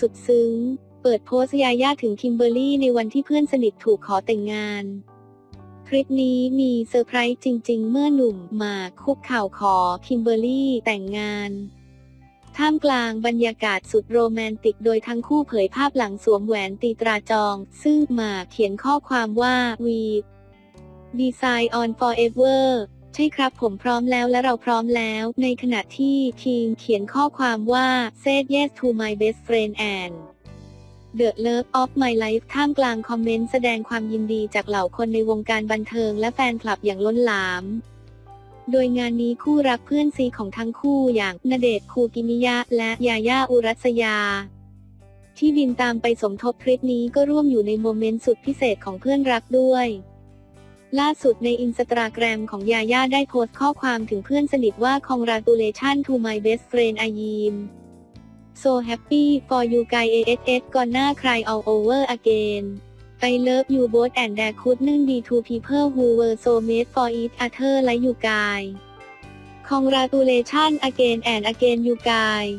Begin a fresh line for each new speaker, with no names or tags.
สุดซึ้ง เปิดโพสต์ยาย่าถึงคิมเบอร์รี่ในวันที่เพื่อนสนิทถูกขอแต่งงาน คลิปนี้มีเซอร์ไพรส์จริง ๆ เมื่อหนุ่มมาคุกเข่าขอคิมเบอร์รี่แต่งงานท่ามกลางบรรยากาศสุดโรแมนติกโดยทั้งคู่เผยภาพหลังสวมแหวนตีตราจอง ซึ่งหมากเขียนข้อความว่า we design on forever ใช่ครับผมพร้อมแล้วและเราพร้อมแล้ว ในขณะที่คิงเขียนข้อความว่า said yes to my best friend and The Love of My Life ท่ามกลางคอมเมนต์แสดงความยินดีจากเหล่าคนในวงการบันเทิงและแฟนคลับอย่างล้นหลาม โดยงานนี้คู่รักเพื่อนซีของทั้งคู่อย่างณเดชคูกิมิยะและยาย่าอุรัสยา ที่บินตามไปสมทบทริปนี้ก็ร่วมอยู่ในโมเมนต์สุดพิเศษของเพื่อนรักด้วย ล่าสุดในอินสตาแกรมของยาย่าได้โพสต์ข้อความถึงเพื่อนสนิทว่า congratulation to my best friend อายีม so happy for you guys ass gonna cry all over again I love you both and there couldn't be two people who were so made for each other like you guys congratulation again and again you guys